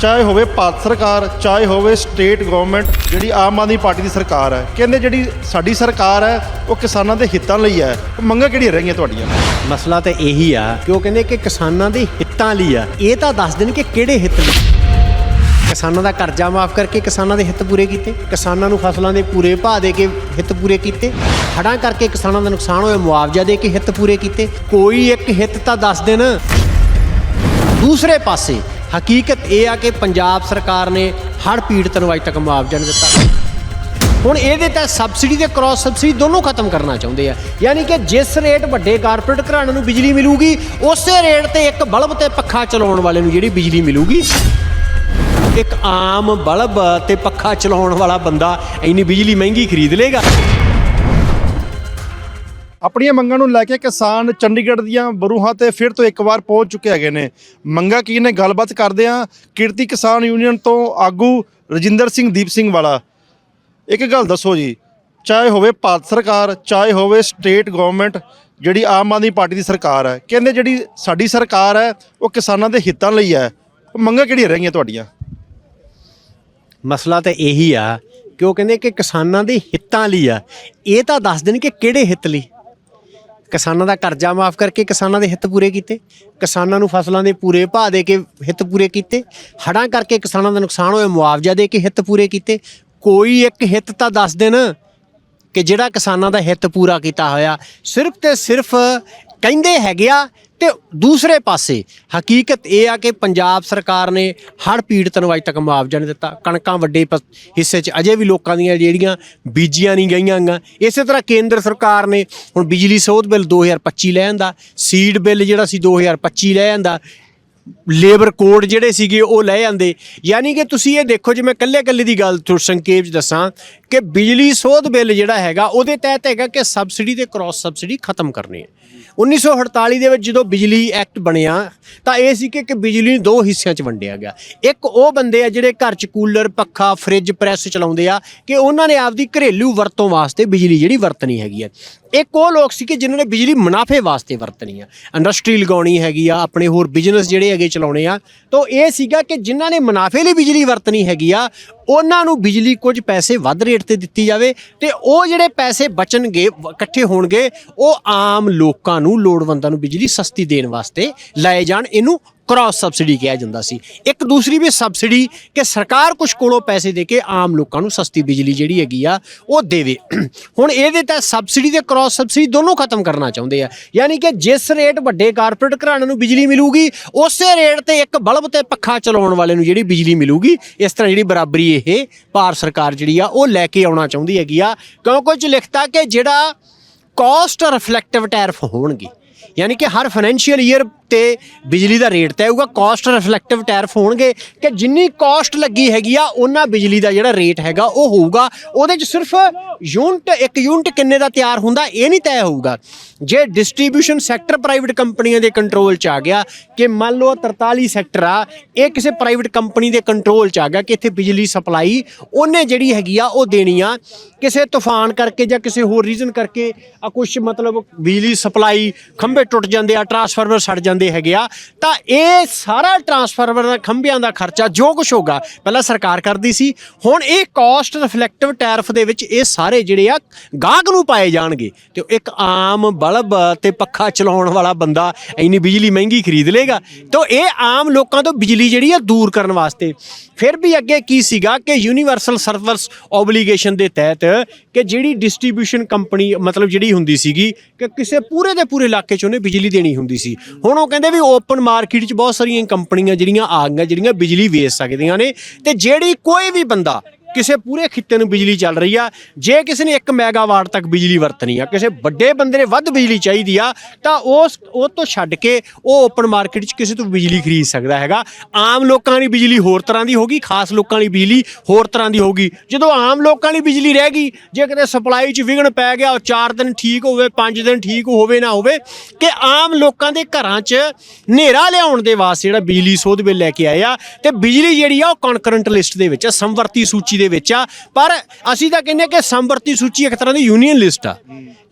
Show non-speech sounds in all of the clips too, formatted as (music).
ਚਾਹੇ ਹੋਵੇ ਭਾਰਤ ਸਰਕਾਰ, ਚਾਹੇ ਹੋਵੇ ਸਟੇਟ ਗਵਰਨਮੈਂਟ ਜਿਹੜੀ ਆਮ ਆਦਮੀ ਪਾਰਟੀ ਦੀ ਸਰਕਾਰ ਹੈ। ਕਹਿੰਦੇ ਜਿਹੜੀ ਸਾਡੀ ਸਰਕਾਰ ਹੈ, ਉਹ ਕਿਸਾਨਾਂ ਦੇ ਹਿੱਤਾਂ ਲਈ ਹੈ। ਮੰਗਾਂ ਕਿਹੜੀਆਂ ਰਹਿ ਗਈਆਂ ਤੁਹਾਡੀਆਂ? ਮਸਲਾ ਤਾਂ ਇਹੀ ਆ ਕਿ ਉਹ ਕਹਿੰਦੇ ਕਿ ਕਿਸਾਨਾਂ ਦੇ ਹਿੱਤਾਂ ਲਈ ਆ। ਇਹ ਤਾਂ ਦੱਸ ਦੇਣ ਕਿ ਕਿਹੜੇ ਹਿੱਤ ਲਈ। ਕਿਸਾਨਾਂ ਦਾ ਕਰਜ਼ਾ ਮਾਫ ਕਰਕੇ ਕਿਸਾਨਾਂ ਦੇ ਹਿੱਤ ਪੂਰੇ ਕੀਤੇ। ਕਿਸਾਨਾਂ ਨੂੰ ਫਸਲਾਂ ਦੇ ਪੂਰੇ ਭਾਅ ਦੇ ਕੇ ਹਿੱਤ ਪੂਰੇ ਕੀਤੇ। ਹੜ੍ਹਾਂ ਕਰਕੇ ਕਿਸਾਨਾਂ ਦਾ ਨੁਕਸਾਨ ਹੋਇਆ, ਮੁਆਵਜ਼ਾ ਦੇ ਕੇ ਹਿੱਤ ਪੂਰੇ ਕੀਤੇ। ਕੋਈ ਇੱਕ ਹਿੱਤ ਤਾਂ ਦੱਸ ਦੇਣ। ਦੂਸਰੇ ਪਾਸੇ ਹਕੀਕਤ ਇਹ ਆ ਕਿ ਪੰਜਾਬ ਸਰਕਾਰ ਨੇ ਹੜ੍ਹ ਪੀੜਤ ਨੂੰ ਅਜੇ ਤੱਕ ਮੁਆਵਜ਼ਾ ਨਹੀਂ ਦਿੱਤਾ। ਹੁਣ ਇਹਦੇ ਤਾਂ ਸਬਸਿਡੀ ਤੇ ਕ੍ਰਾਸ ਸਬਸਿਡੀ ਦੋਨੋਂ ਖਤਮ ਕਰਨਾ ਚਾਹੁੰਦੇ ਆ। ਯਾਨੀ ਕਿ ਜਿਸ ਰੇਟ ਵੱਡੇ ਕਾਰਪੋਰੇਟ ਘਰਾਣਿਆਂ ਨੂੰ ਬਿਜਲੀ ਮਿਲੂਗੀ, ਉਸੇ ਰੇਟ ਤੇ ਇੱਕ ਬਲਬ ਤੇ ਪੱਖਾ ਚਲਾਉਣ ਵਾਲੇ ਨੂੰ ਜਿਹੜੀ ਬਿਜਲੀ ਮਿਲੂਗੀ। ਇੱਕ ਆਮ ਬਲਬ ਤੇ ਪੱਖਾ ਚਲਾਉਣ ਵਾਲਾ ਬੰਦਾ ਇੰਨੀ ਬਿਜਲੀ ਮਹਿੰਗੀ ਖਰੀਦ ਲੇਗਾ ਆਪਣੀਆਂ ਮੰਗਾਂ ਨੂੰ ਲੈ ਕੇ ਕਿਸਾਨ ਚੰਡੀਗੜ੍ਹ ਦੀਆਂ ਬਰੂਹਾਂ ਤੇ ਫਿਰ ਤੋਂ ਇੱਕ ਵਾਰ ਪਹੁੰਚ ਚੁੱਕੇ ਹੈਗੇ ਨੇ। ਮੰਗਾਂ ਕੀ ਨੇ? ਗੱਲਬਾਤ ਕਰਦੇ ਆ ਕਿਰਤੀ ਕਿਸਾਨ ਯੂਨੀਅਨ ਤੋਂ ਆਗੂ ਰਜਿੰਦਰ ਸਿੰਘ, ਦੀਪ ਸਿੰਘ ਵਾਲਾ। ਇੱਕ ਗੱਲ ਦੱਸੋ ਜੀ, ਚਾਹੇ ਹੋਵੇ ਭਾਰਤ ਸਰਕਾਰ, ਚਾਹੇ ਹੋਵੇ ਸਟੇਟ ਗਵਰਨਮੈਂਟ, ਜਿਹੜੀ ਆਮ ਆਦਮੀ ਪਾਰਟੀ ਦੀ ਸਰਕਾਰ ਹੈ, ਕਹਿੰਦੇ ਜਿਹੜੀ ਸਾਡੀ ਸਰਕਾਰ ਹੈ, ਉਹ ਕਿਸਾਨਾਂ ਦੇ ਹਿੱਤਾਂ ਲਈ ਹੈ। ਉਹ ਮੰਗਾਂ ਕਿਹੜੀਆਂ ਰਹਿ ਗਈਆਂ ਤੁਹਾਡੀਆਂ? ਮਸਲਾ ਤਾਂ ਇਹੀ ਆ ਕਿ ਉਹ ਕਹਿੰਦੇ ਕਿ ਕਿਸਾਨਾਂ ਦੇ ਹਿੱਤਾਂ ਲਈ ਆ। ਇਹ ਤਾਂ ਦੱਸ ਦੇਣ ਕਿ ਕਿਹੜੇ ਹਿੱਤ ਲਈ? ਕਿਸਾਨਾਂ ਦਾ ਕਰਜ਼ਾ ਮਾਫ ਕਰਕੇ ਕਿਸਾਨਾਂ ਦੇ ਹਿੱਤ ਪੂਰੇ ਕੀਤੇ, ਕਿਸਾਨਾਂ ਨੂੰ ਫਸਲਾਂ ਦੇ ਪੂਰੇ ਭਾਅ ਦੇ ਕੇ ਹਿੱਤ ਪੂਰੇ ਕੀਤੇ, ਹੜ੍ਹਾਂ ਕਰਕੇ ਕਿਸਾਨਾਂ ਦਾ ਨੁਕਸਾਨ ਹੋਇਆ, ਮੁਆਵਜ਼ਾ ਦੇ ਕੇ ਹਿੱਤ ਪੂਰੇ ਕੀਤੇ। ਕੋਈ ਇੱਕ ਹਿੱਤ ਤਾਂ ਦੱਸ ਦੇਣ ਕਿ ਜਿਹੜਾ ਕਿਸਾਨਾਂ ਦਾ ਹਿੱਤ ਪੂਰਾ ਕੀਤਾ ਹੋਇਆ, ਸਿਰਫ ਤੇ ਸਿਰਫ ਕਹਿੰਦੇ ਹੈਗੇ ਆ ਤੇ ਦੂਸਰੇ ਪਾਸੇ ਹਕੀਕਤ ਇਹ ਆ ਕਿ ਪੰਜਾਬ ਸਰਕਾਰ ਨੇ ਹੜ੍ਹ ਪੀੜਤ ਨੂੰ ਅਜੇ ਤੱਕ ਮੁਆਵਜ਼ਾ ਨਹੀਂ ਦਿੱਤਾ। ਕਣਕਾਂ ਵੱਡੇ ਪ- ਹਿੱਸੇ 'ਚ ਅਜੇ ਵੀ ਲੋਕਾਂ ਦੀਆਂ ਜਿਹੜੀਆਂ ਬੀਜੀਆਂ ਨਹੀਂ ਗਈਆਂ ਗਾ। ਇਸੇ ਤਰ੍ਹਾਂ ਕੇਂਦਰ ਸਰਕਾਰ ਨੇ ਹੁਣ ਬਿਜਲੀ ਸੋਧ ਬਿੱਲ 2025 ਲੈ ਆਂਦਾ ਸੀਡ ਬਿੱਲ ਜਿਹੜਾ ਸੀ 2025 ਲੈ ਆਂਦਾ ਲੇਬਰ ਕੋਡ ਜਿਹੜੇ ਸੀਗੇ ਉਹ ਲੈ ਆਂਦੇ। ਯਾਨੀ ਕਿ ਤੁਸੀਂ ਇਹ ਦੇਖੋ ਜੇ ਮੈਂ ਕੱਲੇ ਕੱਲੇ ਦੀ ਗੱਲ ਤੁਹਾਨੂੰ ਸੰਖੇਪ 'ਚ ਦੱਸਾਂ ਕਿ ਬਿਜਲੀ ਸੋਧ ਬਿੱਲ ਜਿਹੜਾ ਹੈਗਾ, ਉਹਦੇ ਤਹਿਤ ਹੈਗਾ ਕਿ ਸਬਸਿਡੀ ਤੇ ਕ੍ਰਾਸ ਸਬਸਿਡੀ ਖਤਮ ਕਰਨੀ ਹੈ। 1948 ਦੇ ਵਿੱਚ ਜਦੋਂ ਬਿਜਲੀ ਐਕਟ ਬਣਿਆ, ਤਾਂ ਇਹ ਸੀ ਕਿ ਬਿਜਲੀ ਨੂੰ ਦੋ ਹਿੱਸਿਆਂ 'ਚ ਵੰਡਿਆ ਗਿਆ। ਇੱਕ ਉਹ ਬੰਦੇ ਆ ਜਿਹੜੇ ਘਰ 'ਚ ਕੂਲਰ, ਪੱਖਾ, ਫ੍ਰਿਜ, ਪ੍ਰੈਸ ਚਲਾਉਂਦੇ ਆ ਕਿ ਉਹਨਾਂ ਨੇ ਆਪਦੀ ਘਰੇਲੂ ਵਰਤੋਂ ਵਾਸਤੇ ਬਿਜਲੀ ਜਿਹੜੀ ਵਰਤਣੀ ਹੈਗੀ ਹੈ। ਇੱਕ ਉਹ ਲੋਕ ਸੀ ਕਿ ਜਿਨ੍ਹਾਂ ਨੇ ਬਿਜਲੀ ਮੁਨਾਫੇ ਵਾਸਤੇ ਵਰਤਣੀ ਆ। ਇੰਡਸਟਰੀ ਲਗਾਉਣੀ ਹੈਗੀ ਆ, ਆਪਣੇ ਹੋਰ ਬਿਜ਼ਨਸ ਜਿਹੜੇ ਹੈਗੇ ਚਲਾਉਣੇ ਆ। ਤਾਂ ਇਹ ਸੀਗਾ ਕਿ ਜਿਨ੍ਹਾਂ ਨੇ ਮੁਨਾਫੇ ਲਈ ਬਿਜਲੀ ਵਰਤਣੀ ਹੈਗੀ ਆ, ਉਹਨਾਂ ਨੂੰ ਬਿਜਲੀ ਕੁਝ ਪੈਸੇ ਵੱਧ ਰੇਟ ਤੇ ਦਿੱਤੀ ਜਾਵੇ ਤੇ ਉਹ ਜਿਹੜੇ ਪੈਸੇ ਬਚਣਗੇ ਇਕੱਠੇ ਹੋਣਗੇ, ਉਹ ਆਮ ਲੋਕਾਂ ਨੂੰ ਲੋੜਵੰਦਾਂ ਨੂੰ ਬਿਜਲੀ ਸਸਤੀ ਦੇਣ ਵਾਸਤੇ ਲਾਏ ਜਾਣ। ਇਹਨੂੰ ਕ੍ਰਾਸ ਸਬਸਿਡੀ ਕਿਹਾ ਜਾਂਦਾ ਸੀ। ਇੱਕ ਦੂਸਰੀ ਵੀ ਸਬਸਿਡੀ ਕਿ ਸਰਕਾਰ ਕੁਝ ਕੋਲੋਂ ਪੈਸੇ ਦੇ ਕੇ ਆਮ ਲੋਕਾਂ ਨੂੰ ਸਸਤੀ ਬਿਜਲੀ ਜਿਹੜੀ ਹੈਗੀ ਆ, ਉਹ ਦੇਵੇ। ਹੁਣ ਇਹਦੇ ਤਾਂ ਸਬਸਿਡੀ ਤੇ ਕ੍ਰਾਸ ਸਬਸਿਡੀ ਦੋਨੋਂ ਖਤਮ ਕਰਨਾ ਚਾਹੁੰਦੇ ਆ। ਯਾਨੀ ਕਿ ਜਿਸ ਰੇਟ ਵੱਡੇ ਕਾਰਪੋਰੇਟ ਘਰਾਣਿਆਂ ਨੂੰ ਬਿਜਲੀ ਮਿਲੂਗੀ, ਉਸੇ ਰੇਟ ਤੇ ਇੱਕ ਬਲਬ ਤੇ ਪੱਖਾ ਚਲਾਉਣ ਵਾਲੇ ਨੂੰ ਜਿਹੜੀ ਬਿਜਲੀ ਮਿਲੂਗੀ, ਇਸ ਤਰ੍ਹਾਂ ਜਿਹੜੀ ਬਰਾਬਰੀ ਇਹ ਭਾਰਤ ਸਰਕਾਰ ਜਿਹੜੀ ਆ, ਉਹ ਲੈ ਕੇ ਆਉਣਾ ਚਾਹੁੰਦੀ ਹੈਗੀ ਆ। ਕਿਉਂ ਕੁਝ ਲਿਖਤਾ ਕਿ ਜਿਹੜਾ ਕਾਸਟ ਰਿਫਲੈਕਟਿਵ ਟੈਰਫ ਹੋਣਗੇ ਯਾਨੀ ਕਿ ਹਰ ਫਾਈਨੈਂਸ਼ੀਅਲ ਈਅਰ ਤੇ ਬਿਜਲੀ ਦਾ ਰੇਟ ਤੈਅ ਹੋਊਗਾ ਕਾਸਟ ਰਿਫਲੈਕਟਿਵ ਟੈਰਿਫ ਹੋਣਗੇ ਕਿ ਜਿੰਨੀ ਕਾਸਟ ਲੱਗੀ ਹੈਗੀ ਆ ਉਹਨਾਂ ਬਿਜਲੀ ਦਾ ਜਿਹੜਾ ਰੇਟ ਹੈਗਾ, ਉਹ ਹੋਊਗਾ। ਉਹਦੇ 'ਚ ਸਿਰਫ ਯੂਨਿਟ ਇੱਕ ਯੂਨਿਟ ਕਿੰਨੇ ਦਾ ਤਿਆਰ ਹੁੰਦਾ, ਇਹ ਨਹੀਂ ਤੈਅ ਹੋਊਗਾ। ਜੇ ਡਿਸਟ੍ਰੀਬਿਊਸ਼ਨ ਸੈਕਟਰ ਪ੍ਰਾਈਵੇਟ ਕੰਪਨੀਆਂ ਦੇ ਕੰਟਰੋਲ 'ਚ ਆ ਗਿਆ, ਕਿ ਮੰਨ ਲਓ 43 ਸੈਕਟਰ ਆ, ਇਹ ਕਿਸੇ ਪ੍ਰਾਈਵੇਟ ਕੰਪਨੀ ਦੇ ਕੰਟਰੋਲ 'ਚ ਆ ਗਿਆ ਕਿ ਇੱਥੇ ਬਿਜਲੀ ਸਪਲਾਈ ਉਹਨੇ ਜਿਹੜੀ ਹੈਗੀ ਆ, ਉਹ ਦੇਣੀ ਆ। ਕਿਸੇ ਤੂਫਾਨ ਕਰਕੇ ਜਾਂ ਕਿਸੇ ਹੋਰ ਰੀਜ਼ਨ ਕਰਕੇ ਆ ਕੁਝ ਮਤਲਬ ਬਿਜਲੀ ਸਪਲਾਈ ਖੰਭੇ ਟੁੱਟ ਜਾਂਦੇ ਆ ਟਰਾਂਸਫਾਰਮਰ ਸੜ ਜਾਂਦੇ ਹੈਗੇ ਆ, ਤਾਂ ਇਹ ਸਾਰਾ ਟਰਾਂਸਫਾਰਮਰ ਦਾ ਖੰਭਿਆਂ ਦਾ ਖਰਚਾ ਜੋ ਕੁਝ ਹੋਗਾ ਪਹਿਲਾਂ ਸਰਕਾਰ ਕਰਦੀ ਸੀ, ਹੁਣ ਇਹ ਕਾਸਟ ਰਿਫਲੈਕਟਿਵ ਟੈਰਫ ਦੇ ਵਿੱਚ ਇਹ ਸਾਰੇ ਜਿਹੜੇ ਆ, ਗਾਹਕ ਨੂੰ ਪਾਏ ਜਾਣਗੇ, ਤੇ ਇੱਕ ਆਮ ਬਲਬ ਤੇ ਪੱਖਾ ਚਲਾਉਣ ਵਾਲਾ ਬੰਦਾ ਇੰਨੀ ਬਿਜਲੀ ਮਹਿੰਗੀ ਖਰੀਦ ਲੇਗਾ ਤਾਂ ਇਹ ਆਮ ਲੋਕਾਂ ਤੋਂ ਬਿਜਲੀ ਜਿਹੜੀ ਆ ਦੂਰ ਕਰਨ ਵਾਸਤੇ। ਫਿਰ ਵੀ ਅੱਗੇ ਕੀ ਸੀਗਾ ਕਿ ਯੂਨੀਵਰਸਲ ਸਰਵਿਸ ਓਬਲੀਗੇਸ਼ਨ ਦੇ ਤਹਿਤ ਕਿ ਜਿਹੜੀ ਡਿਸਟ੍ਰੀਬਿਊਸ਼ਨ ਕੰਪਨੀ ਮਤਲਬ ਜਿਹੜੀ ਹੁੰਦੀ ਸੀਗੀ, ਕਿ ਕਿਸੇ ਪੂਰੇ ਦੇ ਪੂਰੇ ਇਲਾਕੇ 'ਚ ਉਹਨੇ ਬਿਜਲੀ ਦੇਣੀ ਹੁੰਦੀ ਸੀ। ਹੁਣ ਉਹ ਕਹਿੰਦੇ ਵੀ ਓਪਨ ਮਾਰਕੀਟ 'ਚ ਬਹੁਤ ਸਾਰੀਆਂ ਕੰਪਨੀਆਂ ਜਿਹੜੀਆਂ ਆ ਗਈਆਂ, ਜਿਹੜੀਆਂ ਬਿਜਲੀ ਵੇਚ ਸਕਦੀਆਂ ਨੇ ਤੇ ਜਿਹੜੀ ਕੋਈ ਵੀ ਬੰਦਾ ਕਿਸੇ ਪੂਰੇ ਖਿੱਤੇ ਨੂੰ ਬਿਜਲੀ ਚੱਲ ਰਹੀ ਆ ਜੇ ਕਿਸੇ ਨੇ 1 ਮੈਗਾਵਾਟ ਤੱਕ ਬਿਜਲੀ ਵਰਤਣੀ ਆ ਕਿਸੇ ਵੱਡੇ ਬੰਦੇ ਨੇ ਵੱਧ ਬਿਜਲੀ ਚਾਹੀਦੀ ਆ ਤਾਂ ਉਸ ਉਹ ਤੋਂ ਛੱਡ ਕੇ ਉਹ ਓਪਨ ਮਾਰਕੀਟ 'ਚ ਕਿਸੇ ਤੋਂ ਬਿਜਲੀ ਖਰੀਦ ਸਕਦਾ ਹੈਗਾ। ਆਮ ਲੋਕਾਂ ਦੀ ਬਿਜਲੀ ਹੋਰ ਤਰ੍ਹਾਂ ਦੀ ਹੋਗੀ ਖਾਸ ਲੋਕਾਂ ਲਈ ਬਿਜਲੀ ਹੋਰ ਤਰ੍ਹਾਂ ਦੀ ਹੋਗੀ। ਜਦੋਂ ਆਮ ਲੋਕਾਂ ਲਈ ਬਿਜਲੀ ਰਹਿ ਗਈ ਜੇ ਕਿਤੇ ਸਪਲਾਈ 'ਚ ਵਿਘਨ ਪੈ ਗਿਆ ਉਹ 4 ਦਿਨ ਠੀਕ ਹੋਵੇ 5 ਦਿਨ ਠੀਕ ਹੋਵੇ ਨਾ ਹੋਵੇ ਕਿ ਆਮ ਲੋਕਾਂ ਦੇ ਘਰਾਂ 'ਚ ਹਨੇਰਾ ਲਿਆਉਣ ਦੇ ਵਾਸਤੇ ਜਿਹੜਾ ਬਿਜਲੀ ਸੋਧ ਬਿੱਲ ਲੈ ਕੇ ਆਏ ਆ ਤੇ ਬਿਜਲੀ ਜਿਹੜੀ ਆ ਉਹ ਕਨਕਰੈਂਟ ਲਿਸਟ ਦੇ ਵਿੱਚ ਆ, ਸੰਵਰਤੀ ਸੂਚੀ ਸੂਚੀ ਦੇ ਵਿੱਚ ਆ। ਪਰ ਅਸੀਂ ਤਾਂ ਕਹਿੰਦੇ ਕਿ ਸੰਵਰਤੀ ਸੂਚੀ ਇੱਕ ਤਰ੍ਹਾਂ ਦੀ ਯੂਨੀਅਨ ਲਿਸਟ ਆ।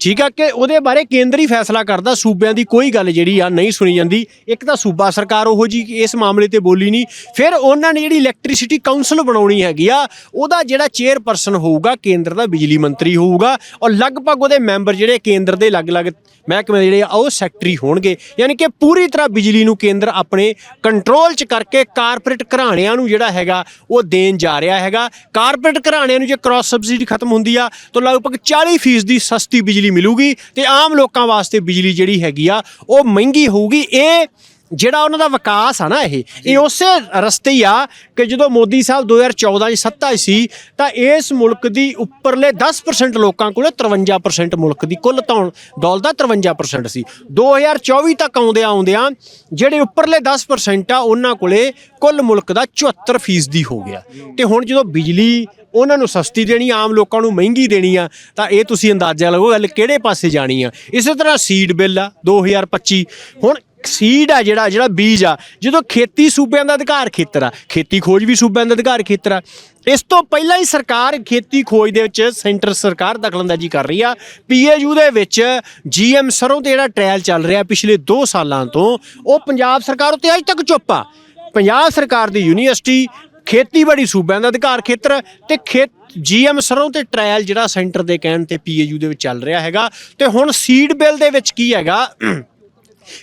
ਠੀਕ ਆ ਕਿ ਉਹਦੇ ਬਾਰੇ ਕੇਂਦਰ ਹੀ ਫੈਸਲਾ ਕਰਦਾ ਸੂਬਿਆਂ ਦੀ ਕੋਈ ਗੱਲ ਜਿਹੜੀ ਆ ਨਹੀਂ ਸੁਣੀ ਜਾਂਦੀ। ਇੱਕ ਤਾਂ ਸੂਬਾ ਸਰਕਾਰ ਉਹੋ ਜੀ ਇਸ ਮਾਮਲੇ ਤੇ ਬੋਲੀ ਨਹੀਂ। ਫਿਰ ਉਹਨਾਂ ਨੇ ਜਿਹੜੀ ਇਲੈਕਟ੍ਰਿਸਿਟੀ ਕਾਉਂਸਲ ਬਣਾਉਣੀ ਹੈਗੀ ਆ, ਉਹਦਾ ਜਿਹੜਾ ਚੇਅਰਪਰਸਨ ਹੋਊਗਾ, ਕੇਂਦਰ ਦਾ ਬਿਜਲੀ ਮੰਤਰੀ ਹੋਊਗਾ ਔਰ ਲਗਭਗ ਉਹਦੇ ਮੈਂਬਰ ਜਿਹੜੇ ਕੇਂਦਰ ਦੇ ਅਲੱਗ-ਅਲੱਗ ਮਹਿਕਮੇ ਜਿਹੜੇ ਆ, ਉਹ ਸੈਕਟਰੀ ਹੋਣਗੇ। ਯਾਨੀ ਕਿ ਪੂਰੀ ਤਰ੍ਹਾਂ ਬਿਜਲੀ ਨੂੰ ਕੇਂਦਰ ਆਪਣੇ ਕੰਟਰੋਲ 'ਚ ਕਰਕੇ ਕਾਰਪੋਰੇਟ ਘਰਾਣਿਆਂ ਨੂੰ ਜਿਹੜਾ ਹੈਗਾ, ਉਹ ਦੇਣ ਜਾ ਰਿਹਾ ਹੈਗਾ। ਕਾਰਪੋਰੇਟ ਘਰਾਣਿਆਂ ਨੂੰ ਜੇ ਕ੍ਰਾਸ ਸਬਸਿਡੀ ਖਤਮ ਹੁੰਦੀ ਆ, ਤਾਂ ਲਗਭਗ 40% ਦੀ ਸਸਤੀ ਬਿਜਲੀ ਮਿਲੂਗੀ ਤੇ ਆਮ ਲੋਕਾਂ ਵਾਸਤੇ ਬਿਜਲੀ ਜਿਹੜੀ ਹੈਗੀ ਆ, ਉਹ ਮਹਿੰਗੀ ਹੋਊਗੀ। ਇਹ ਜਿਹੜਾ ਉਹਨਾਂ ਦਾ ਵਿਕਾਸ ਆ ਨਾ ਇਹ ਇਹ ਉਸੇ ਰਸਤੇ ਹੀ ਆ ਕਿ ਜਦੋਂ ਮੋਦੀ ਸਾਹਿਬ 2014 ਚ ਸੱਤਾ 'ਚ ਸੀ ਤਾਂ ਇਸ ਮੁਲਕ ਦੀ ਉੱਪਰਲੇ 10% ਲੋਕਾਂ ਕੋਲੇ 53% ਮੁਲਕ ਦੀ ਕੁੱਲ ਧੌਣ ਦੌਲਤ ਦਾ 53% ਸੀ। 2024 ਤੱਕ ਆਉਂਦੇ ਆਉਂਦਿਆਂ ਜਿਹੜੇ ਉੱਪਰਲੇ 10% ਆ ਉਹਨਾਂ ਕੋਲੇ ਕੁੱਲ ਮੁਲਕ ਦਾ 74% ਦੀ ਹੋ ਗਿਆ। ਤੇ ਹੁਣ ਜਦੋਂ ਬਿਜਲੀ ਉਹਨਾਂ ਨੂੰ ਸਸਤੀ ਦੇਣੀ ਆਮ ਲੋਕਾਂ ਨੂੰ ਮਹਿੰਗੀ ਦੇਣੀ ਆ ਤਾਂ ਇਹ ਤੁਸੀਂ ਅੰਦਾਜ਼ਾ ਲਗਾਓ ਗੱਲ ਕਿਹੜੇ ਪਾਸੇ ਜਾਣੀ ਆ। ਇਸੇ ਤਰ੍ਹਾਂ ਸੀਡ ਬਿੱਲ ਆ 2025 ਹੁਣ ਸੀਡ ਆ ਜਿਹੜਾ ਜਿਹੜਾ ਬੀਜ ਆ। ਜਦੋਂ ਖੇਤੀ ਸੂਬਿਆਂ ਦਾ ਅਧਿਕਾਰ ਖੇਤਰ ਆ, ਖੇਤੀ ਖੋਜ ਵੀ ਸੂਬਿਆਂ ਦਾ ਅਧਿਕਾਰ ਖੇਤਰ ਆ। ਇਸ ਤੋਂ ਪਹਿਲਾਂ ਹੀ ਸਰਕਾਰ ਖੇਤੀ ਖੋਜ ਦੇ ਵਿੱਚ ਸੈਂਟਰ ਸਰਕਾਰ ਦਖਲਅੰਦਾਜ਼ੀ ਕਰ ਰਹੀ ਆ। ਪੀਏਯੂ ਦੇ ਵਿੱਚ ਜੀਐਮ ਸਰੋਂ ਤੇ ਜਿਹੜਾ ਟ੍ਰਾਇਲ ਚੱਲ ਰਿਹਾ ਪਿਛਲੇ 2 ਸਾਲਾਂ ਤੋਂ, ਉਹ ਪੰਜਾਬ ਸਰਕਾਰ ਉੱਤੇ ਅਜੇ ਤੱਕ ਚੁੱਪ ਆ। ਪੰਜਾਬ ਸਰਕਾਰ ਦੀ ਯੂਨੀਵਰਸਿਟੀ ਖੇਤੀਬਾੜੀ ਸੂਬਿਆਂ ਦਾ ਅਧਿਕਾਰ ਖੇਤਰ ਤੇ ਖੇਤ ਜੀਐਮ ਸਰੋਂ ਤੇ ਟ੍ਰਾਇਲ ਜਿਹੜਾ ਸੈਂਟਰ ਦੇ ਕਹਿਣ ਤੇ ਪੀਏਯੂ ਦੇ ਵਿੱਚ ਚੱਲ ਰਿਹਾ ਹੈਗਾ। ਤੇ ਹੁਣ ਸੀਡ ਬਿੱਲ ਦੇ ਵਿੱਚ ਕੀ ਹੈਗਾ?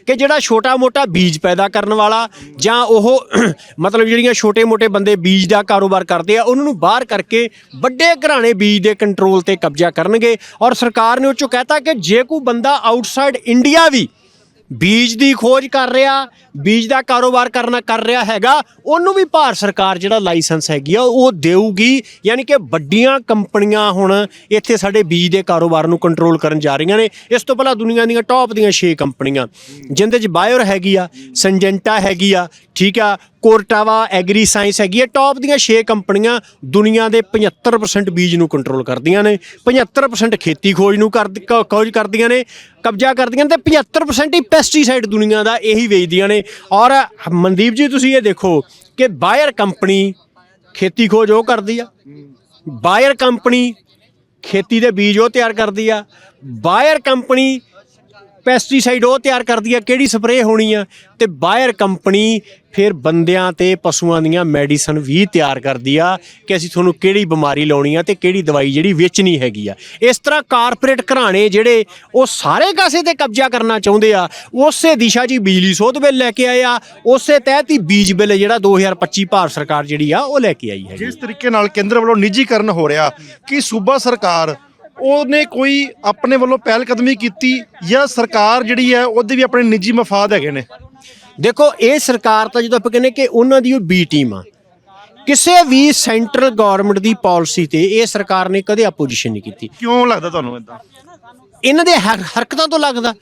ਕਿ ਜਿਹੜਾ ਛੋਟਾ-ਮੋਟਾ ਬੀਜ ਪੈਦਾ ਕਰਨ ਵਾਲਾ ਜਾਂ ਉਹ (clears throat) ਮਤਲਬ ਜਿਹੜੀਆਂ ਛੋਟੇ-ਮੋਟੇ ਬੰਦੇ ਬੀਜ ਦਾ ਕਾਰੋਬਾਰ ਕਰਦੇ ਆ, ਉਹਨਾਂ ਨੂੰ ਬਾਹਰ ਕਰਕੇ ਵੱਡੇ ਘਰਾਣੇ ਬੀਜ ਦੇ ਕੰਟਰੋਲ ਤੇ ਕਬਜ਼ਾ ਕਰਨਗੇ ਔਰ ਸਰਕਾਰ ਨੇ ਉਹ ਚੋਂ ਕਹਿਤਾ ਕਿ ਜੇ ਕੋਈ ਬੰਦਾ ਆਊਟਸਾਈਡ ਇੰਡੀਆ ਵੀ ਬੀਜ ਦੀ ਖੋਜ ਕਰ ਰਿਹਾ, ਬੀਜ ਦਾ ਕਾਰੋਬਾਰ ਕਰਨਾ, ਕਰ ਰਿਹਾ ਹੈਗਾ। ਉਹਨੂੰ ਵੀ ਭਾਰਤ ਸਰਕਾਰ ਜਿਹੜਾ ਲਾਇਸੈਂਸ ਹੈਗੀ ਆ, ਉਹ ਦੇਊਗੀ। ਯਾਨੀ ਕਿ ਵੱਡੀਆਂ ਕੰਪਨੀਆਂ ਹੁਣ ਇੱਥੇ ਸਾਡੇ ਬੀਜ ਦੇ ਕਾਰੋਬਾਰ ਨੂੰ ਕੰਟਰੋਲ ਕਰਨ ਜਾ ਰਹੀਆਂ ਨੇ। ਇਸ ਤੋਂ ਪਹਿਲਾਂ ਦੁਨੀਆ ਦੀਆਂ ਟੌਪ ਦੀਆਂ 6 ਕੰਪਨੀਆਂ, ਜਿੰਦੇ ਚ ਬਾਇਰ ਹੈਗੀ ਆ ਸੰਜੈਂਟਾ ਹੈਗੀ ਆ, ਠੀਕ ਆ ਕੋਰਟਾਵਾ ਐਗਰੀ ਸਾਇੰਸ ਹੈਗੀ ਹੈ। ਟੌਪ ਦੀਆਂ 6 ਕੰਪਨੀਆਂ ਦੁਨੀਆ ਦੇ 75% ਬੀਜ ਨੂੰ ਕੰਟਰੋਲ ਕਰਦੀਆਂ ਨੇ। 75% ਖੇਤੀ ਖੋਜ ਨੂੰ ਕਰ ਖੋਜ ਕਰਦੀਆਂ ਨੇ, ਕਬਜ਼ਾ ਕਰਦੀਆਂ ਨੇ ਤੇ 75% ਹੀ ਪੈਸਟੀਸਾਈਡ ਦੁਨੀਆ ਦਾ ਇਹੀ ਵੇਚਦੀਆਂ ਨੇ। ਔਰ ਮਨਦੀਪ ਜੀ, ਤੁਸੀਂ ਇਹ ਦੇਖੋ ਕਿ ਬਾਇਰ ਕੰਪਨੀ ਖੇਤੀ ਖੋਜ ਉਹ ਕਰਦੀ ਆ। ਬਾਇਰ ਕੰਪਨੀ ਖੇਤੀ ਦੇ ਬੀਜ ਉਹ ਤਿਆਰ ਕਰਦੀ ਆ। ਬਾਇਰ ਕੰਪਨੀ ਪੈਸਟੀਸਾਈਡ ਉਹ ਤਿਆਰ ਕਰਦੀ ਆ, ਕਿਹੜੀ ਸਪਰੇਅ ਹੋਣੀ ਆ, ਤੇ ਬਾਇਰ ਕੰਪਨੀ ਫਿਰ ਬੰਦਿਆਂ ਤੇ ਪਸ਼ੂਆਂ ਦੀਆਂ ਮੈਡੀਸਨ ਵੀ ਤਿਆਰ ਕਰਦੀ ਆ ਕਿ ਅਸੀਂ ਤੁਹਾਨੂੰ ਕਿਹੜੀ ਬਿਮਾਰੀ ਲਾਉਣੀ ਆ ਤੇ ਕਿਹੜੀ ਦਵਾਈ ਜਿਹੜੀ ਵੇਚਣੀ ਹੈਗੀ ਆ। ਇਸ ਤਰ੍ਹਾਂ ਕਾਰਪੋਰੇਟ ਘਰਾਣੇ ਜਿਹੜੇ ਉਹ ਸਾਰੇ ਕਾਸੇ ਤੇ ਕਬਜ਼ਾ ਕਰਨਾ ਚਾਹੁੰਦੇ ਆ, ਉਸੇ ਦਿਸ਼ਾ 'ਚ ਹੀ ਬਿਜਲੀ ਸੋਧ ਬਿੱਲ ਲੈ ਕੇ ਆਏ ਆ, ਉਸੇ ਤਹਿਤ ਹੀ ਬੀਜ ਬਿੱਲ ਜਿਹੜਾ 2025 ਭਾਰਤ ਸਰਕਾਰ ਜਿਹੜੀ ਆ ਉਹ ਲੈ ਕੇ ਆਈ ਹੈ ਜਿਸ ਤਰੀਕੇ ਨਾਲ ਕੇਂਦਰ ਵੱਲੋਂ ਨਿੱਜੀਕਰਨ ਹੋ ਰਿਹਾ, ਕਿ ਸੂਬਾ ਸਰਕਾਰ ਉਹਨੇ ਕੋਈ ਆਪਣੇ ਵੱਲੋਂ ਪਹਿਲ ਕਦਮੀ ਕੀਤੀ ਜਾਂ ਸਰਕਾਰ ਜਿਹੜੀ ਹੈ ਉਹਦੇ ਵੀ ਆਪਣੇ ਨਿੱਜੀ ਮਫਾਦ ਹੈਗੇ ਨੇ? ਦੇਖੋ ਇਹ ਸਰਕਾਰ ਤਾਂ ਜਦੋਂ ਆਪਾਂ ਕਹਿੰਦੇ ਕਿ ਉਹਨਾਂ ਦੀ ਉਹ ਬੀ ਟੀਮ ਆ ਕਿਸੇ ਵੀ ਸੈਂਟਰਲ ਗਵਰਨਮੈਂਟ ਦੀ ਪਾਲਿਸੀ ਤੇ ਇਹ ਸਰਕਾਰ ਨੇ ਕਦੇ ਆਪੋਜੀਸ਼ਨ ਨਹੀਂ ਕੀਤੀ। ਕਿਉਂ ਲੱਗਦਾ ਤੁਹਾਨੂੰ ਇਦਾਂ ਇਹਨਾਂ ਦੇ ਹਰ- ਹਰਕਤਾਂ ਤੋਂ ਲੱਗਦਾ।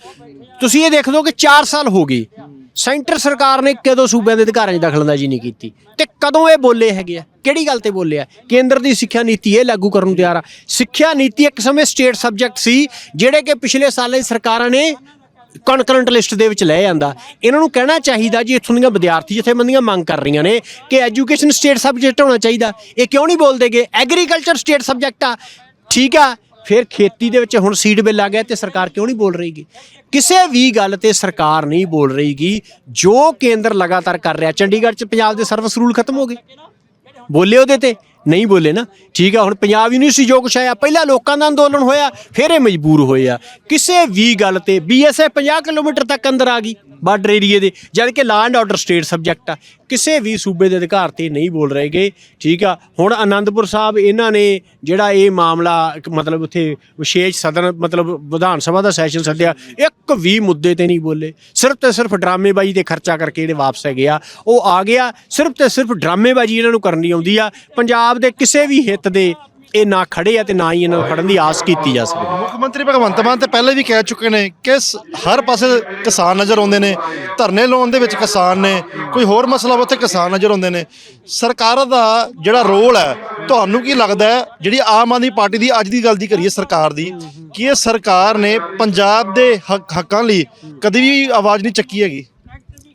ਤੁਸੀਂ ਇਹ ਦੇਖ ਲਓ ਕਿ 4 ਸਾਲ ਹੋ ਗਏ। ਸੈਂਟਰ ਸਰਕਾਰ ਨੇ ਕਦੋਂ ਸੂਬਿਆਂ ਦੇ ਅਧਿਕਾਰਾਂ 'ਚ ਦਖਲਅੰਦਾਜ਼ੀ ਨਹੀਂ ਕੀਤੀ ਤੇ ਕਦੋਂ ਇਹ ਬੋਲੇ ਹੈਗੇ ਆ? ਕਿਹੜੀ ਗੱਲ ਤੇ ਬੋਲੇ ਆ? ਕੇਂਦਰ ਦੀ ਸਿੱਖਿਆ ਨੀਤੀ ਇਹ ਲਾਗੂ ਕਰਨ ਨੂੰ ਤਿਆਰ ਆ। ਸਿੱਖਿਆ ਨੀਤੀ ਇੱਕ ਸਮੇਂ ਸਟੇਟ ਸਬਜੈਕਟ ਸੀ, ਜਿਹੜੇ ਕਿ ਪਿਛਲੇ ਸਾਲਾਂ ਦੀ ਸਰਕਾਰਾਂ ਨੇ ਕਨਕਰੈਂਟ ਲਿਸਟ ਦੇ ਵਿੱਚ ਲੈ ਜਾਂਦਾ ਇਹਨਾਂ ਨੂੰ ਕਹਿਣਾ ਚਾਹੀਦਾ ਜੀ, ਇੱਥੋਂ ਦੀਆਂ ਵਿਦਿਆਰਥੀ ਜਥੇਬੰਦੀਆਂ ਮੰਗ ਕਰ ਰਹੀਆਂ ਨੇ ਕਿ ਐਜੂਕੇਸ਼ਨ ਸਟੇਟ ਸਬਜੈਕਟ ਹੋਣਾ ਚਾਹੀਦਾ। ਇਹ ਕਿਉਂ ਨਹੀਂ ਬੋਲਦੇਗੇ ਐਗਰੀਕਲਚਰ ਸਟੇਟ ਸਬਜੈਕਟ ਆ। ਠੀਕ ਆ, ਫਿਰ ਖੇਤੀ ਦੇ ਵਿੱਚ ਹੁਣ ਸੀਡ ਬਿੱਲ ਆ ਗਿਆ ਤੇ ਸਰਕਾਰ ਕਿਉਂ ਨਹੀਂ ਬੋਲ ਰਹੀਗੀ ਕਿਸੇ ਵੀ ਗੱਲ ਤੇ ਸਰਕਾਰ ਨਹੀਂ ਬੋਲ ਰਹੀਗੀ। ਜੋ ਕੇਂਦਰ ਲਗਾਤਾਰ ਕਰ ਰਿਹਾ, ਚੰਡੀਗੜ੍ਹ 'ਚ ਪੰਜਾਬ ਦੇ ਸਰਵਿਸ ਰੂਲ ਖਤਮ ਹੋ ਗਏ। ਬੋਲੇ ਉਹਦੇ ਤੇ, ਨਹੀਂ ਬੋਲੇ ਨਾ। ਠੀਕ ਆ, ਹੁਣ ਪੰਜਾਬ ਯੂਨੀਵਰਸਿਟੀ ਜੋ ਕੁਛ ਆਇਆ, ਪਹਿਲਾਂ ਲੋਕਾਂ ਦਾ ਅੰਦੋਲਨ ਹੋਇਆ, ਫਿਰ ਇਹ ਮਜਬੂਰ ਹੋਏ ਆ। ਕਿਸੇ ਵੀ ਗੱਲ ਤੇ ਬੀਐਸਐਫ 50 ਕਿਲੋਮੀਟਰ ਤੱਕ ਅੰਦਰ ਆ ਗਈ, ਬਾਰਡਰ ਏਰੀਏ ਦੇ, ਜਦ ਕਿ law and order state subject ਆ। ਕਿਸੇ ਵੀ ਸੂਬੇ ਦੇ ਅਧਿਕਾਰ ਤੇ ਨਹੀਂ ਬੋਲ ਰਹੇਗੇ ਠੀਕ ਆ? ਹੁਣ ਆਨੰਦਪੁਰ ਸਾਹਿਬ ਇਹਨਾਂ ਨੇ ਜਿਹੜਾ ਇਹ ਮਾਮਲਾ ਮਤਲਬ ਉੱਥੇ ਵਿਸ਼ੇਸ਼ ਸਦਨ, ਮਤਲਬ ਵਿਧਾਨ ਸਭਾ ਦਾ ਸੈਸ਼ਨ ਸੱਦਿਆ, ਇੱਕ ਵੀ ਮੁੱਦੇ ਤੇ ਨਹੀਂ ਬੋਲੇ। ਸਿਰਫ ਤੇ ਸਿਰਫ ਡਰਾਮੇਬਾਜ਼ੀ ਤੇ ਖਰਚਾ ਕਰਕੇ ਜਿਹੜੇ ਵਾਪਸ ਹੈਗੇ ਆ ਉਹ ਆ ਗਿਆ। ਸਿਰਫ ਤੇ ਸਿਰਫ ਡਰਾਮੇਬਾਜ਼ੀ ਇਹਨਾਂ ਨੂੰ ਕਰਨੀ ਆਉਂਦੀ ਆ। ਪੰਜਾਬ ਦੇ ਕਿਸੇ ਵੀ ਹਿੱਤ ਦੇ ਇਹ ਨਾ ਖੜੇ ਆ ਤੇ ਨਾ ਹੀ ਇਹਨਾਂ ਨੂੰ ਖੜਨ ਦੀ ਆਸ ਕੀਤੀ ਜਾ ਸਕਦੀ ਮੁੱਖ ਮੰਤਰੀ ਭਗਵੰਤ ਮਾਨ ਤੇ ਪਹਿਲੇ ਵੀ ਕਹਿ ਚੁੱਕੇ ਨੇ ਕਿ ਸ- ਹਰ ਪਾਸੇ ਕਿਸਾਨ ਨਜ਼ਰ ਆਉਂਦੇ ਨੇ, ਧਰਨੇ ਲਾਉਣ ਦੇ ਵਿੱਚ ਕਿਸਾਨ ਨੇ, ਕੋਈ ਹੋਰ ਮਸਲਾ ਉੱਥੇ ਕਿਸਾਨ ਨਜ਼ਰ ਆਉਂਦੇ ਨੇ। ਸਰਕਾਰ ਦਾ ਜਿਹੜਾ ਰੋਲ ਹੈ, ਤੁਹਾਨੂੰ ਕੀ ਲੱਗਦਾ ਹੈ? ਜਿਹੜੀ ਆਮ ਆਦਮੀ ਪਾਰਟੀ ਦੀ ਅੱਜ ਦੀ ਗੱਲ ਦੀ ਕਰੀਏ ਸਰਕਾਰ ਦੀ, ਕਿ ਇਹ ਸਰਕਾਰ ਨੇ ਪੰਜਾਬ ਦੇ ਹੱਕ- ਹੱਕਾਂ ਲਈ ਕਦੀ ਵੀ ਆਵਾਜ਼ ਨਹੀਂ ਚੱਕੀ ਹੈਗੀ?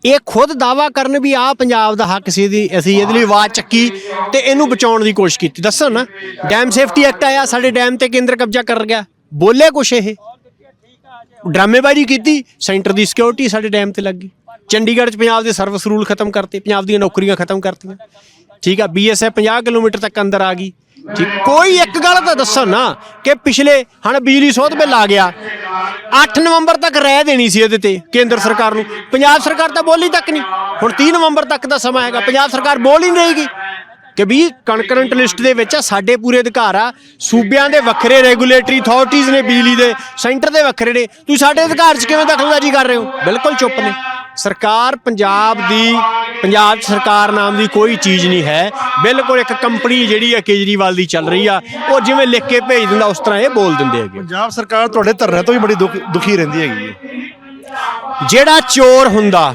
ਇਹ ਖੁਦ ਦਾਵਾ ਕਰਨ ਵੀ ਆ ਪੰਜਾਬ ਦਾ ਹੱਕ ਸੀ ਦੀ ਅਸੀਂ ਇਹਦੇ ਲਈ ਆਵਾਜ਼ ਚੱਕੀ ਤੇ ਇਹਨੂੰ ਬਚਾਉਣ ਦੀ ਕੋਸ਼ਿਸ਼ ਕੀਤੀ। ਦੱਸੋ ਨਾ ਡੈਮ ਸੇਫਟੀ ਐਕਟ ਆਇਆ, ਸਾਡੇ ਡੈਮ ਤੇ ਕੇਂਦਰ ਕਬਜ਼ਾ ਕਰ ਗਿਆ। ਬੋਲੇ ਕੁਛ ਇਹ? ਡਰਾਮੇਬਾਜ਼ੀ ਕੀਤੀ, ਸੈਂਟਰ ਦੀ ਸਿਕਿਉਰਿਟੀ ਸਾਡੇ ਡੈਮ ਤੇ ਲੱਗ ਗਈ। ਚੰਡੀਗੜ੍ਹ 'ਚ ਪੰਜਾਬ ਦੇ ਸਰਵਿਸ ਰੂਲ ਖਤਮ ਕਰਤੇ, ਪੰਜਾਬ ਦੀਆਂ ਨੌਕਰੀਆਂ ਖਤਮ ਕਰਤੀਆਂ। ਠੀਕ ਆ ਬੀਐਸਐਫ 50 ਕਿਲੋਮੀਟਰ ਤੱਕ ਅੰਦਰ ਆ ਗਈ। ਠੀਕ, ਕੋਈ ਇੱਕ ਗੱਲ ਤਾਂ ਦੱਸੋ ਨਾ ਕਿ ਪਿਛਲੇ, ਹਣ ਬਿਜਲੀ ਸੋਧ ਬਿੱਲ ਆ ਗਿਆ। 8 ਨਵੰਬਰ ਤੱਕ ਰਹਿ ਦੇਣੀ ਸੀ ਇਹਦੇ ਤੇ ਕੇਂਦਰ ਸਰਕਾਰ ਨੂੰ। ਪੰਜਾਬ ਸਰਕਾਰ ਤਾਂ ਬੋਲੀ ਤੱਕ ਨਹੀਂ। ਹੁਣ 30 ਨਵੰਬਰ ਤੱਕ ਦਾ ਸਮਾਂ ਹੈਗਾ। ਪੰਜਾਬ ਸਰਕਾਰ ਬੋਲ ਹੀ ਨਹੀਂ ਰਹੇਗੀ ਕਿ ਵੀ ਕਨਕਰੈਂਟ ਲਿਸਟ ਦੇ ਵਿੱਚ ਆ, ਸਾਡੇ ਪੂਰੇ ਅਧਿਕਾਰ ਆ। ਸੂਬਿਆਂ ਦੇ ਵੱਖਰੇ ਰੈਗੂਲੇਟਰੀ ਅਥਾਰਟੀਆਂ ਨੇ ਬਿਜਲੀ ਦੇ ਸੈਂਟਰ ਦੇ ਵੱਖਰੇ ਨੇ। ਤੁਸੀਂ ਸਾਡੇ ਅਧਿਕਾਰ 'ਚ ਕਿਵੇਂ ਦਖਲਅੰਦਾਜ਼ੀ ਕਰ ਰਹੇ ਹੋ? ਬਿਲਕੁਲ ਚੁੱਪ ਨੇ। ਸਰਕਾਰ ਪੰਜਾਬ ਦੀ ਪੰਜਾਬ ਸਰਕਾਰ ਨਾਮ ਦੀ ਕੋਈ ਚੀਜ਼ ਨਹੀਂ ਹੈ। ਬਿਲਕੁਲ ਇੱਕ ਕੰਪਨੀ ਜਿਹੜੀ ਹੈ ਕੇਜਰੀਵਾਲ ਦੀ ਚੱਲ ਰਹੀ ਆ। ਉਹ ਜਿਵੇਂ ਲਿਖ ਕੇ ਭੇਜ ਦਿੰਦਾ ਉਸ ਤਰ੍ਹਾਂ ਇਹ ਬੋਲ ਦਿੰਦੇ ਹੈਗੇ ਪੰਜਾਬ ਸਰਕਾਰ ਤੁਹਾਡੇ ਧਰਨੇ ਤੋਂ ਵੀ ਬੜੀ ਦੁਖ- ਦੁਖੀ ਰਹਿੰਦੀ ਹੈਗੀ ਜਿਹੜਾ ਚੋਰ ਹੁੰਦਾ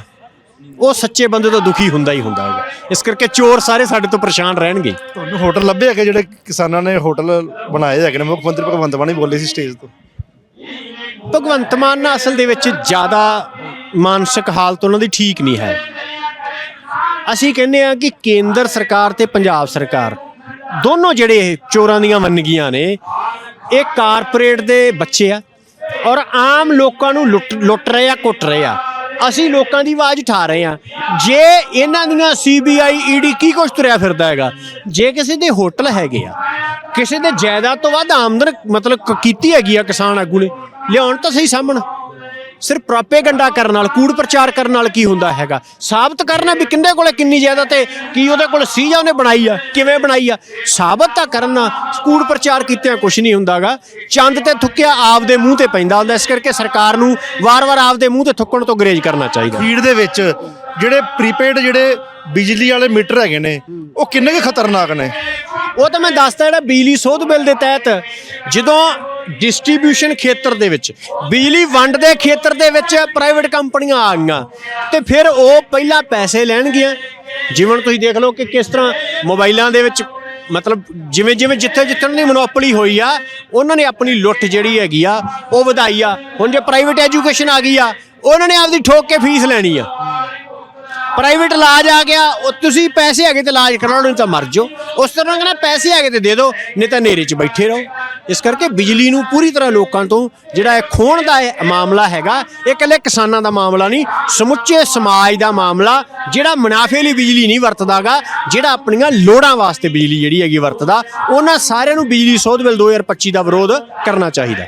ਉਹ ਸੱਚੇ ਬੰਦੇ ਤੋਂ ਦੁਖੀ ਹੁੰਦਾ ਹੀ ਹੁੰਦਾ ਹੈਗਾ। ਇਸ ਕਰਕੇ ਚੋਰ ਸਾਰੇ ਸਾਡੇ ਤੋਂ ਪਰੇਸ਼ਾਨ ਰਹਿਣਗੇ। ਤੁਹਾਨੂੰ ਹੋਟਲ ਲੱਭੇ ਹੈਗੇ ਜਿਹੜੇ ਕਿਸਾਨਾਂ ਨੇ ਹੋਟਲ ਬਣਾਏ ਹੈਗੇ ਨੇ? ਮੁੱਖ ਮੰਤਰੀ ਭਗਵੰਤ ਮਾਨ ਹੀ ਬੋਲੇ ਸੀ ਸਟੇਜ ਤੋਂ। ਭਗਵੰਤ ਮਾਨ ਨਾ ਅਸਲ ਦੇ ਵਿੱਚ ਜ਼ਿਆਦਾ ਮਾਨਸਿਕ ਹਾਲਤ ਉਹਨਾਂ ਦੀ ਠੀਕ ਨਹੀਂ ਹੈ। ਅਸੀਂ ਕਹਿੰਦੇ ਆ ਕਿ ਕੇਂਦਰ ਸਰਕਾਰ ਤੇ ਪੰਜਾਬ ਸਰਕਾਰ ਦੋਨੋਂ ਜਿਹੜੇ ਇਹ ਚੋਰਾਂ ਦੀਆਂ ਵੰਨਗੀਆਂ ਨੇ, ਇਹ ਕਾਰਪੋਰੇਟ ਦੇ ਬੱਚੇ ਆ ਔਰ ਆਮ ਲੋਕਾਂ ਨੂੰ ਲੁੱਟ ਲੁੱਟ ਰਹੇ ਆ, ਕੁੱਟ ਰਹੇ ਆ। ਅਸੀਂ ਲੋਕਾਂ ਦੀ ਆਵਾਜ਼ ਉਠਾ ਰਹੇ ਆ ਜੇ ਇਹਨਾਂ ਦੀਆਂ ਸੀਬੀਆਈ ਈਡੀ ਕੀ ਕੁਛ ਤੁਰਿਆ ਫਿਰਦਾ ਹੈਗਾ, ਜੇ ਕਿਸੇ ਦੇ ਹੋਟਲ ਹੈਗੇ ਆ, ਕਿਸੇ ਦੇ ਜਾਇਦਾਦ ਤੋਂ ਵੱਧ ਆਮਦਨ ਮਤਲਬ ਕੀਤੀ ਹੈਗੀ ਆ ਕਿਸਾਨ ਆਗੂ ਨੇ, ਲਿਆਉਣ ਤਾਂ ਸਹੀ ਸਾਹਮਣ। ਸਿਰਫ ਪ੍ਰੋਪੇਗੈਂਡਾ ਕਰਨ ਨਾਲ, ਕੂੜ ਪ੍ਰਚਾਰ ਕਰਨ ਨਾਲ ਕੀ ਹੁੰਦਾ ਹੈਗਾ? ਸਾਬਤ ਕਰਨਾ ਵੀ ਕਿੰਦੇ ਕੋਲੇ ਕਿੰਨੀ ਜ਼ਿਆਦਾ ਤੇ ਕੀ ਉਹਦੇ ਕੋਲ ਸੀ ਜਾਂ ਉਹਨੇ ਬਣਾਈ ਆ, ਕਿਵੇਂ ਬਣਾਈ ਆ? ਸਾਬਤ ਤਾਂ ਕਰਨਾ ਕੂੜ ਪ੍ਰਚਾਰ ਕੀਤਿਆਂ ਕੁਝ ਨਹੀਂ ਹੁੰਦਾਗਾ। ਚੰਦ ਤੇ ਥੁੱਕਿਆ ਆਪਦੇ ਮੂੰਹ ਤੇ ਪੈਂਦਾ ਹੁੰਦਾ, ਇਸ ਕਰਕੇ ਸਰਕਾਰ ਨੂੰ ਵਾਰ-ਵਾਰ ਆਪ ਦੇ ਮੂੰਹ ਤੇ ਥੁੱਕਣ ਤੋਂ ਗਰੇਜ ਕਰਨਾ ਚਾਹੀਦਾ। ਫੀਡ ਦੇ ਵਿੱਚ ਜਿਹੜੇ ਪ੍ਰੀਪੇਡ ਜਿਹੜੇ ਬਿਜਲੀ ਵਾਲੇ ਮੀਟਰ ਹੈਗੇ ਨੇ, ਉਹ ਕਿੰਨੇ ਕੁ ਖਤਰਨਾਕ ਨੇ? ਉਹ ਤਾਂ ਮੈਂ ਦੱਸਦਾ ਜਿਹੜਾ ਬਿਜਲੀ ਸੋਧ ਬਿੱਲ ਦੇ ਤਹਿਤ ਜਦੋਂ ਡਿਸਟ੍ਰੀਬਿਊਸ਼ਨ ਖੇਤਰ ਦੇ ਵਿੱਚ, ਬਿਜਲੀ ਵੰਡ ਦੇ ਖੇਤਰ ਦੇ ਵਿੱਚ ਪ੍ਰਾਈਵੇਟ ਕੰਪਨੀਆਂ ਆ ਗਈਆਂ, ਤੇ ਫਿਰ ਉਹ ਪਹਿਲਾਂ ਪੈਸੇ ਲੈਣਗੀਆਂ। ਜਿਵੇਂ ਤੁਸੀਂ ਦੇਖ ਲਓ ਕਿ ਕਿਸ ਤਰ੍ਹਾਂ ਮੋਬਾਈਲਾਂ ਦੇ ਵਿੱਚ ਮਤਲਬ ਜਿਵੇਂ ਜਿਵੇਂ ਜਿੱਥੇ ਜਿੱਥੇ ਉਹਨਾਂ ਦੀ ਮੋਨੋਪੋਲੀ ਹੋਈ ਆ, ਉਹਨਾਂ ਨੇ ਆਪਣੀ ਲੁੱਟ ਜਿਹੜੀ ਹੈਗੀ ਆ, ਉਹ ਵਧਾਈ ਆ। ਹੁਣ ਜੇ ਪ੍ਰਾਈਵੇਟ ਐਜੂਕੇਸ਼ਨ ਆ ਗਈ ਆ, ਉਹਨਾਂ ਨੇ ਆਪਦੀ ਠੋਕ ਕੇ ਫੀਸ ਲੈਣੀ ਆ। ਪ੍ਰਾਈਵੇਟ ਇਲਾਜ ਆ ਗਿਆ, ਉਹ ਤੁਸੀਂ ਪੈਸੇ ਹੈਗੇ ਤੇ ਇਲਾਜ ਕਰਾਉਣਾ ਨਹੀਂ ਤਾਂ ਮਰ ਜਾਓ। ਉਸ ਤਰ੍ਹਾਂ ਕਹਿੰਦਾ, ਪੈਸੇ ਹੈਗੇ ਤੇ ਦੇ ਦਿਓ, ਨਹੀਂ ਤਾਂ ਨੇਰੇ 'ਚ ਬੈਠੇ ਰਹੋ। ਇਸ ਕਰਕੇ ਬਿਜਲੀ ਨੂੰ ਪੂਰੀ ਤਰ੍ਹਾਂ ਲੋਕਾਂ ਤੋਂ ਜਿਹੜਾ ਇਹ ਖੋਣ ਦਾ ਇਹ ਮਾਮਲਾ ਹੈਗਾ, ਇਹ ਇਕੱਲੇ ਕਿਸਾਨਾਂ ਦਾ ਮਾਮਲਾ ਨਹੀਂ, ਸਮੁੱਚੇ ਸਮਾਜ ਦਾ ਮਾਮਲਾ, ਜਿਹੜਾ ਮੁਨਾਫੇ ਲਈ ਬਿਜਲੀ ਨਹੀਂ ਵਰਤਦਾਗਾ, ਜਿਹੜਾ ਆਪਣੀਆਂ ਲੋੜਾਂ ਵਾਸਤੇ ਬਿਜਲੀ ਜਿਹੜੀ ਹੈਗੀ ਵਰਤਦਾ, ਉਹਨਾਂ ਸਾਰਿਆਂ ਨੂੰ ਬਿਜਲੀ ਸੋਧ ਬਿੱਲ 2025 ਦਾ ਵਿਰੋਧ ਕਰਨਾ ਚਾਹੀਦਾ।